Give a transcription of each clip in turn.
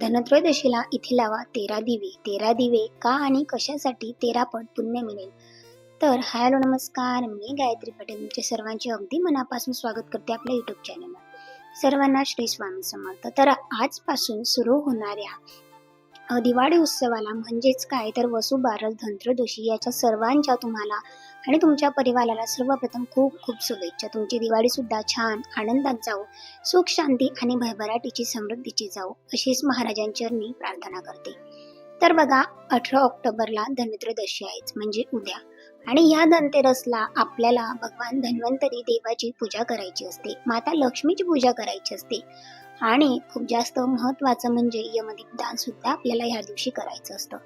धनत्रयोदशीला इथे लावा तेरा दिवे. तेरा दिवे का आणि कशासाठी? तेरा पट पुण्य मिळेल. तर हॅलो नमस्कार. मी गायत्री पटेल. तुमचे सर्वांचे अगदी मनापासून स्वागत करते आपल्या युट्यूब चॅनलला सर्वांना श्री स्वामी समर्थ. तर आजपासून सुरू होणाऱ्या दिवाळी उत्सवाला म्हणजेच काय? तर वसुबारस धनत्रदोशी याच्या सर्वांच्या तुम्हाला आणि तुमच्या परिवाराला सर्वप्रथम खूप खूप शुभेच्छा. तुमची दिवाळी सुद्धा छान आनंदात जाऊ सुख शांती आणि भरभराटीची समृद्धीची जाऊ अशीच महाराजांचरणी प्रार्थना करते. तर बघा अठरा ऑक्टोबरला धनत्रदशी आहेच म्हणजे उद्या. आणि या धनतेरसला आपल्याला भगवान धन्वंतरी देवाची पूजा करायची असते माता लक्ष्मीची पूजा करायची असते. आणि खूप जास्त महत्वाचं म्हणजे यमदीपदान सुद्धा आपल्याला ह्या दिवशी करायचं असतं.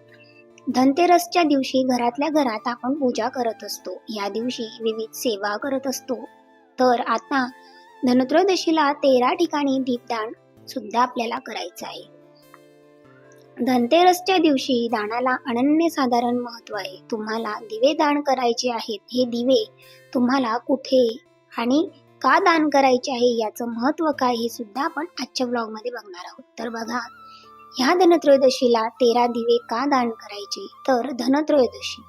धनतेरसच्या दिवशी घरातल्या घरात आपण पूजा करत असतो. या दिवशी विविध सेवा करत असतो. तर आता धनत्रयोदशीला तेरा ठिकाणी दीपदान सुद्धा आपल्याला करायचं आहे. धनतेरसच्या दिवशी दानाला अनन्यसाधारण महत्त्व आहे. तुम्हाला दिवे दान करायचे आहेत. हे दिवे तुम्हाला कुठे आणि का दान करायचे आहे याचं महत्त्व काय हे सुद्धा आपण आजच्या ब्लॉगमध्ये बघणार आहोत. तर बघा ह्या धनत्रयोदशीला तेरा दिवे का दान करायचे? तर धनत्रयोदशी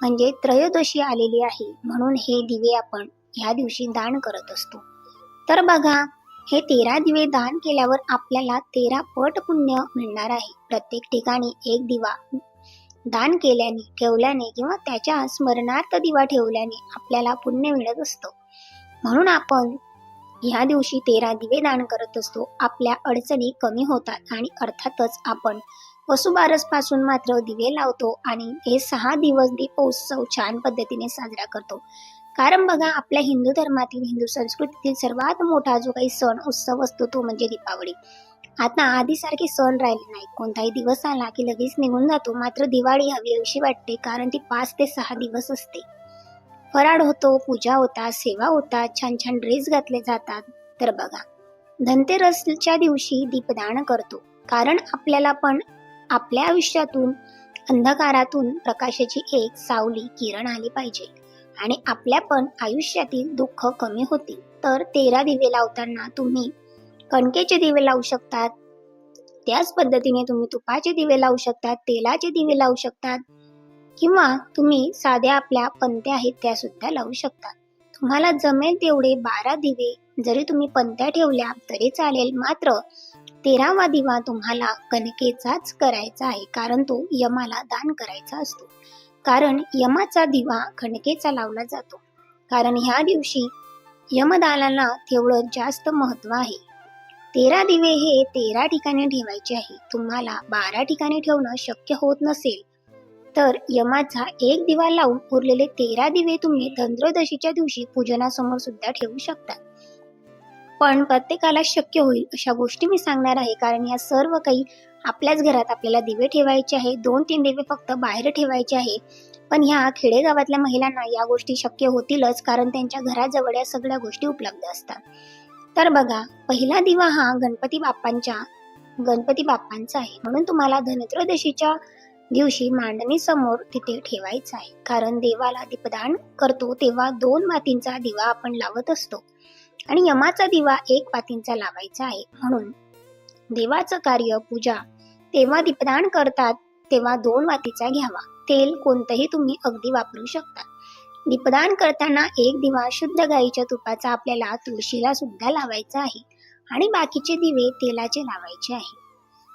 म्हणजे त्रयोदशी आलेली आहे. म्हणून हे दिवे आपण ह्या दिवशी दान करत असतो. तर बघा हे तेरा दिवे दान केल्यावर आपल्याला तेरा पट पुण्य मिळणार आहे. प्रत्येक ठिकाणी एक दिवा दान केल्याने ठेवल्याने किंवा त्याच्या स्मरणार्थ दिवा ठेवल्याने आपल्याला पुण्य मिळत असतं. म्हणून आपण ह्या दिवशी तेरा दिवे दान करत असतो. आपल्या अडचणी कमी होतात आणि अर्थातच आपण वसुबारसपासून मात्र दिवे लावतो आणि हे सहा दिवस दीपोत्सव छान पद्धतीने साजरा करतो. कारण बघा आपल्या हिंदू धर्मातील हिंदू संस्कृतीतील सर्वात मोठा जो काही सण उत्सव असतो तो म्हणजे दीपावली. आता आधीसारखे सण राहिले नाही कोणताही दिवस आला की लगेच निघून जातो. मात्र दिवाळी हवी अशी वाटते कारण ती पाच ते सहा दिवस असते. फराड होतो पूजा होतात सेवा होतात छान छान ड्रेस घातले जातात. तर बघा धनतेरसच्या दिवशी दीपदान करतो. कारण आपल्याला पण आपल्या आयुष्यातून अंधकारातून प्रकाशाची एक सावली किरण आली पाहिजे. आणि आपल्या पण आयुष्यातील दुःख कमी होतील. तर तेरा दिवे लावताना तुम्ही कणकेचे दिवे लावू शकतात. त्याच पद्धतीने तुम्ही तुपाचे दिवे लावू शकतात तेलाचे दिवे लावू शकतात किंवा तुम्ही साध्या आपल्या पंत्या आहेत त्या सुद्धा लावू शकता तुम्हाला जमेल तेवढे बारा दिवे. जरी तुम्ही पंत्या ठेवल्या तरी चालेल. मात्र तेरावा दिवा तुम्हाला कणकेचाच करायचा आहे. कारण तो यमाला दान करायचा असतो. कारण यमाचा दिवा खणकेचा लावला जातो. कारण ह्या दिवशी यमदानाला तेवढं जास्त महत्त्व आहे. तेरा दिवे हे तेरा ठिकाणी ठेवायचे आहे. तुम्हाला बारा ठिकाणी ठेवणं शक्य होत नसेल तर यमाचा एक दिवा लावून उरलेले तेरा दिवे तुम्ही धनत्रयोदशीच्या दिवशी पूजनासमोर सुद्धा ठेवू शकता. पण प्रत्येकाला शक्य होईल अशा गोष्टी मी सांगणार आहे कारण या सर्व काही आपल्याच घरात आपल्याला दिवे ठेवायचे आहे. दोन तीन दिवे फक्त बाहेर ठेवायचे आहे. पण ह्या खेडेगावातल्या महिलांना या गोष्टी शक्य होतीलच कारण त्यांच्या घराजवळ या सगळ्या गोष्टी उपलब्ध असतात. तर बघा पहिला दिवा हा गणपती बाप्पांच्या गणपती बाप्पांचा आहे. म्हणून तुम्हाला धनत्रयोदशीच्या दिवशी मांडणी समोर तिथे ठेवायचं आहे. कारण देवाला दीपदान करतो तेव्हा दोन मातींचा दिवा आपण लावत असतो. आणि यमाचा दिवा एक पातींचा लावायचा आहे. म्हणून देवाचं कार्य पूजा तेव्हा दीपदान करतात तेव्हा दोन वातीचा घ्यावा. तेल कोणतंही तुम्ही अगदी वापरू शकता. दीपदान करताना एक दिवा शुद्ध गाईच्या तुपाचा आपल्याला तुळशीला सुद्धा लावायचा आहे आणि बाकीचे दिवे तेलाचे लावायचे आहे.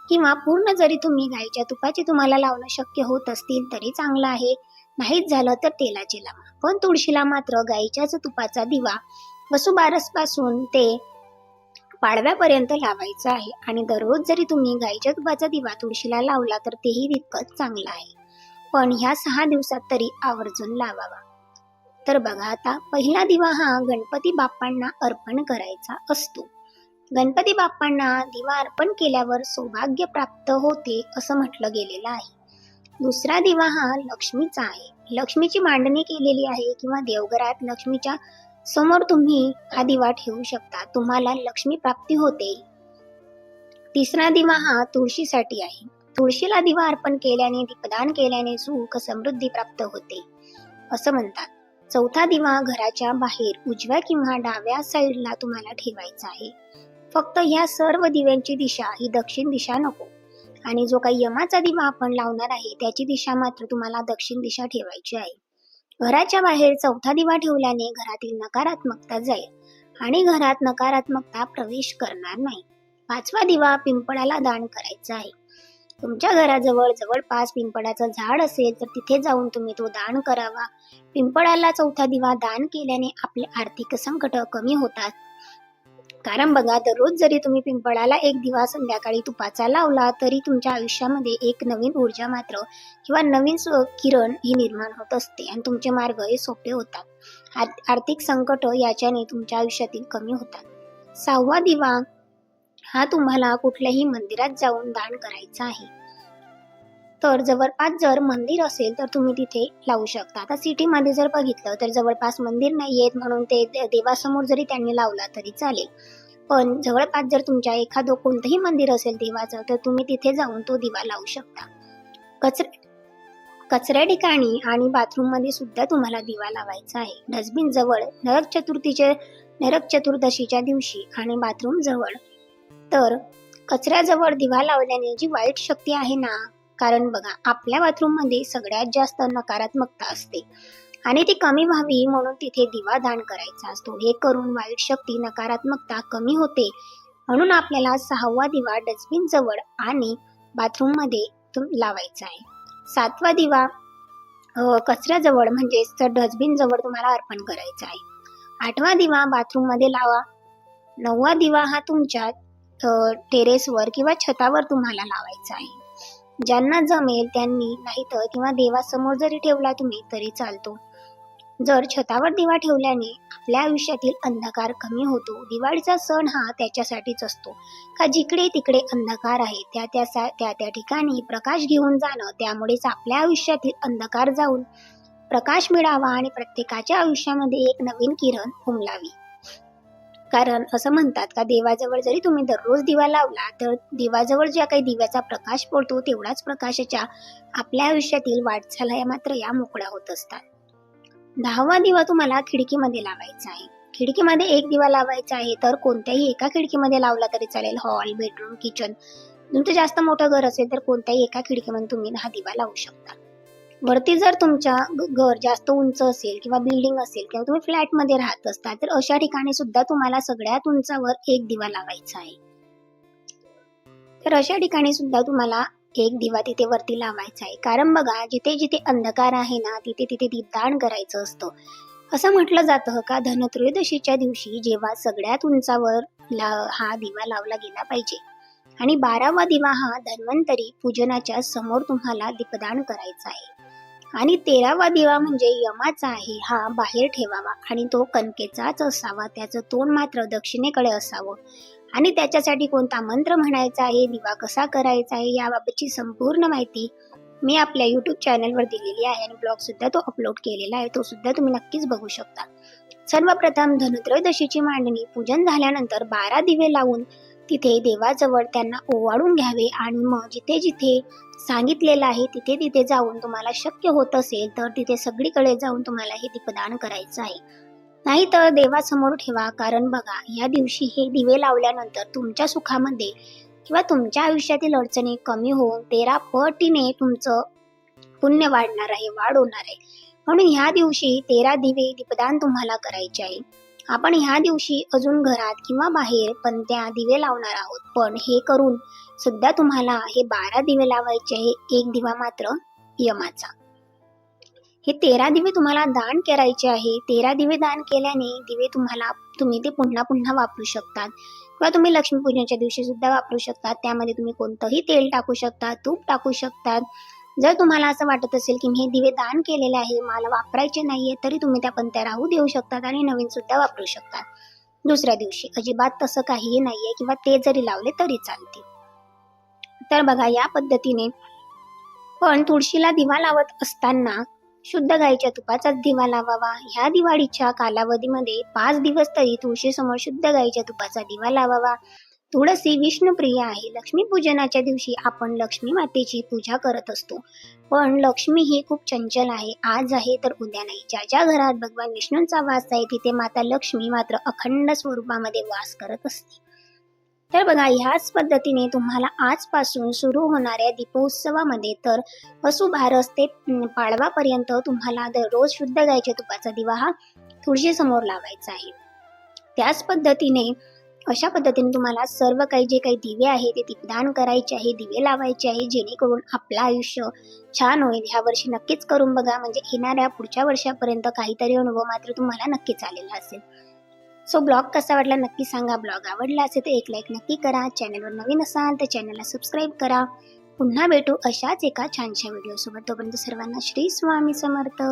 किंवा पूर्ण जरी तुम्ही गाईच्या तुपाचे तुम्हाला लावणं शक्य होत असतील तरी चांगलं आहे. नाहीच झालं तर तेलाचे लावा. पण तुळशीला मात्र गाईच्याच तुपाचा दिवा वसुबारसपासून ते पाडव्यापर्यंत लावायचं आहे. आणि दररोज जरी तुम्ही गाईच्या तुपाचा दिवा तुळशीला लावला तर तेही तितकंच चांगलं आहे. पण ह्या सहा दिवसात तरी आवर्जून लावावा. तर बघा आता पहिला दिवा हा गणपती बाप्पांना अर्पण करायचा असतो. गणपती बाप्पांना दिवा अर्पण केल्यावर सौभाग्य प्राप्त होते असं म्हटलं गेलेलं आहे. दुसरा दिवा हा लक्ष्मीचा आहे. लक्ष्मीची मांडणी केलेली आहे किंवा देवघरात लक्ष्मीच्या समोर तुम्ही हा दिवा ठेवू शकता. तुम्हाला लक्ष्मी प्राप्ती होते. तिसरा दिवा हा तुळशीसाठी आहे. तुळशीला दिवा अर्पण केल्याने दीपदान केल्याने सुख समृद्धी प्राप्त होते. असं म्हणतात. चौथा दिवा घराच्या बाहेर उजव्या किंवा डाव्या साईडला तुम्हाला ठेवायचा आहे. फक्त ह्या सर्व दिव्यांची दिशा ही दक्षिण दिशा नको. आणि जो काही यमाचा दिवा आपण लावणार आहे त्याची दिशा मात्र तुम्हाला दक्षिण दिशा ठेवायची आहे. घराच्या बाहेर चौथा दिवा ठेवल्याने घरातील नकारात्मकता जाईल. आणि घरात नकारात्मकता प्रवेश करणार नाही. पाचवा दिवा पिंपळाला दान करायचा आहे. तुमच्या घराजवळ जवळपास पिंपळाचं झाड असेल तर तिथे जाऊन तुम्ही तो दान करावा. पिंपळाला चौथा दिवा दान केल्याने आपले आर्थिक संकट कमी होतात. कारण बघा दररोज जरी तुम्ही पिंपळाला एक दिवा संध्याकाळी तुपाचा लावला तरी तुमच्या आयुष्यामध्ये एक नवीन ऊर्जा मात्र किंवा नवीन स्व- किरण ही निर्माण होत असते आणि तुमचे मार्ग हे सोपे होतात. आर्थिक संकट याच्याने तुमच्या आयुष्यातील कमी होतात. सहावा दिवा हा तुम्हाला कुठल्याही मंदिरात जाऊन दान करायचा आहे. तर जवळपास जर मंदिर असेल तर तुम्ही तिथे लावू शकता. आता सिटीमध्ये जर बघितलं तर जवळपास मंदिर नाही आहेत म्हणून ते देवासमोर जरी त्यांनी लावला तरी चालेल. पण जवळपास जर तुमच्या एखादं कोणतंही मंदिर असेल देवाचं तर तुम्ही तिथे जाऊन तो दिवा लावू शकता. कचरा कचऱ्या ठिकाणी आणि बाथरूममध्ये सुद्धा तुम्हाला दिवा लावायचा आहे. डस्टबिन जवळ नरक चतुर्थीचे नरक चतुर्दशीच्या दिवशी आणि बाथरूम जवळ. तर कचऱ्याजवळ दिवा लावल्याने जी वाईट शक्ती आहे ना कारण बघा आपल्या बाथरूममध्ये सगळ्यात जास्त नकारात्मकता असते. आणि ती कमी व्हावी म्हणून तिथे दिवा दान करायचा असतो. हे करून वाईट शक्ती नकारात्मकता कमी होते. म्हणून आपल्याला सहावा दिवा डस्टबिन जवळ आणि बाथरूममध्ये तुम- लावायचा आहे. सातवा दिवा कचऱ्याजवळ म्हणजेच तर डस्टबिन जवळ तुम्हाला अर्पण करायचा आहे. आठवा दिवा बाथरूममध्ये लावा. नववा दिवा हा तुमच्या टेरेसवर किंवा छतावर तुम्हाला लावायचा आहे. ज्यांना जमेल त्यांनी नाहीतर किंवा देवासमोर जरी ठेवला तुम्ही तरी चालतो. जर छतावर दिवा ठेवल्याने आपल्या आयुष्यातील अंधकार कमी होतो. दिवाळीचा सण हा त्याच्यासाठीच असतो. का जिकडे तिकडे अंधकार आहे त्या त्या सा- त्या त्या ठिकाणी प्रकाश घेऊन जाणं त्यामुळेच आपल्या आयुष्यातील अंधकार जाऊन प्रकाश मिळावा आणि प्रत्येकाच्या आयुष्यामध्ये एक नवीन किरण उमलावी. कारण असं म्हणतात का देवाजवळ जरी तुम्ही दररोज दिवा लावला तर देवाजवळ ज्या काही दिव्याचा प्रकाश पडतो तेवढाच प्रकाशाच्या आपल्या आयुष्यातील वाटचाल या मात्र या मोकळ्या होत असतात. दहावा दिवा तुम्हाला खिडकीमध्ये लावायचा आहे. खिडकीमध्ये एक दिवा लावायचा आहे तर कोणत्याही एका खिडकीमध्ये लावला तरी चालेल. Hall bedroom kitchen. तुमचं जास्त मोठं घर असेल तर कोणत्याही एका खिडकीमध्ये तुम्ही हा दिवा लावू शकता. वरती जर तुमच्या घर जास्त उंच असेल किंवा बिल्डिंग असेल किंवा तुम्ही फ्लॅटमध्ये राहत असता तर अशा ठिकाणी सुद्धा तुम्हाला सगळ्यात उंचावर एक दिवा लावायचा आहे. तर अशा ठिकाणी सुद्धा तुम्हाला एक दिवा तिथे वरती लावायचा आहे. कारण बघा जिथे जिथे अंधकार आहे ना तिथे तिथे दीपदान करायचं असतं. असं म्हटलं जातं का धनत्रयोदशीच्या दिवशी जेव्हा सगळ्यात उंचावर ला हा दिवा लावला गेला पाहिजे. आणि बारावा दिवा हा धन्वंतरी पूजनाच्या समोर तुम्हाला दीपदान करायचा आहे. आणि तेरावा दिवा म्हणजे यमाचा आहे हा बाहेर ठेवावा आणि तो कणकेचाच असावा त्याचं तोंड मात्र दक्षिणेकडे असावं. आणि त्याच्यासाठी कोणता मंत्र म्हणायचा आहे दिवा कसा करायचा आहे याबाबतची संपूर्ण माहिती मी आपल्या युट्यूब चॅनलवर दिलेली आहे आणि ब्लॉग सुद्धा तो अपलोड केलेला आहे तो सुद्धा तुम्ही नक्कीच बघू शकता. सर्वप्रथम धनुत्रयोदशीची मांडणी पूजन झाल्यानंतर बारा दिवे लावून तिथे देवाजवळ त्यांना ओवाळून घ्यावे आणि मग जिथे जिथे सांगितलेलं आहे तिथे तिथे जाऊन तुम्हाला शक्य होत असेल तर तिथे सगळीकडे जाऊन तुम्हाला हे दीपदान करायचं आहे. नाहीतर देवासमोर ठेवा कारण बघा या दिवशी हे दिवे लावल्यानंतर तुमच्या सुखामध्ये किंवा तुमच्या आयुष्यातील अडचणी कमी होऊन तेरा पटीने तुमचं पुण्य वाढणार आहे वाढ होणार आहे. म्हणून ह्या दिवशी तेरा दिवे दीपदान तुम्हाला करायचे आहे. आपण ह्या दिवशी अजून घरात किंवा बाहेर पणत्या दिवे लावणार आहोत. पण हे करून सुद्धा तुम्हाला हे बारा दिवे लावायचे हे एक दिवा मात्र यमाचा. हे तेरा दिवे तुम्हाला दान करायचे आहे. तेरा दिवे दान केल्याने दिवे तुम्हाला तुम्ही ते पुन्हा पुन्हा वापरू शकतात. किंवा तुम्ही लक्ष्मीपूजनाच्या दिवशी सुद्धा वापरू शकतात. त्यामध्ये तुम्ही कोणतंही तेल टाकू शकता तूप टाकू शकतात. जर तुम्हाला असं वाटत असेल की मी हे दिवे दान केलेले आहे मला वापरायचे नाहीये तरी तुम्ही त्या पंत्या राहू देऊ शकतात आणि नवीन सुद्धा वापरू शकतात. दुसऱ्या दिवशी अजिबात तसं काहीही नाहीये किंवा ते जरी लावले तरी चालतील. तर बघा या पद्धतीने पण तुळशीला दिवा लावत असताना शुद्ध गाईच्या तुपाचाच दिवा लावावा. ह्या दिवाळीच्या कालावधीमध्ये पाच दिवस तरी तुळशी समोर शुद्ध गाईच्या तुपाचा दिवा लावावा. तुळसी विष्णुप्रिय आहे. लक्ष्मी पूजनाच्या दिवशी आपण लक्ष्मी मातेची पूजा करत असतो. पण लक्ष्मी ही खूप चंचल आहे. आज आहे तर उद्या नाही. ज्या ज्या घरात भगवान विष्णूंचा वास आहे तिथे माता लक्ष्मी मात्र अखंड स्वरूपामध्ये वास करत असते. तर बघा ह्याच पद्धतीने तुम्हाला आजपासून सुरू होणाऱ्या दीपोत्सवामध्ये तर वसुबारस ते पाडवापर्यंत तुम्हाला दररोज शुद्ध गायच्या तुपाचा दिवा हा तुळशीसमोर लावायचा आहे. त्याच पद्धतीने अशा पद्धतीने तुम्हाला सर्व काही जे काही दिवे आहे ते दीपदान करायचे आहे दिवे लावायचे आहे जेणेकरून आपलं आयुष्य छान होईल. ह्या वर्षी नक्कीच करून बघा. म्हणजे येणाऱ्या पुढच्या वर्षापर्यंत काहीतरी अनुभव मात्र तुम्हाला नक्कीच आलेला असेल. सो ब्लॉग कसा वाटला नक्की सांगा. ब्लॉग आवडला असेल तर एक लाईक नक्की करा. चॅनलवर नवीन असाल तर चॅनलला सबस्क्राईब करा. पुन्हा भेटू अशाच एका छानशा व्हिडिओसोबत तोपर्यंत सर्वांना श्री स्वामी समर्थ.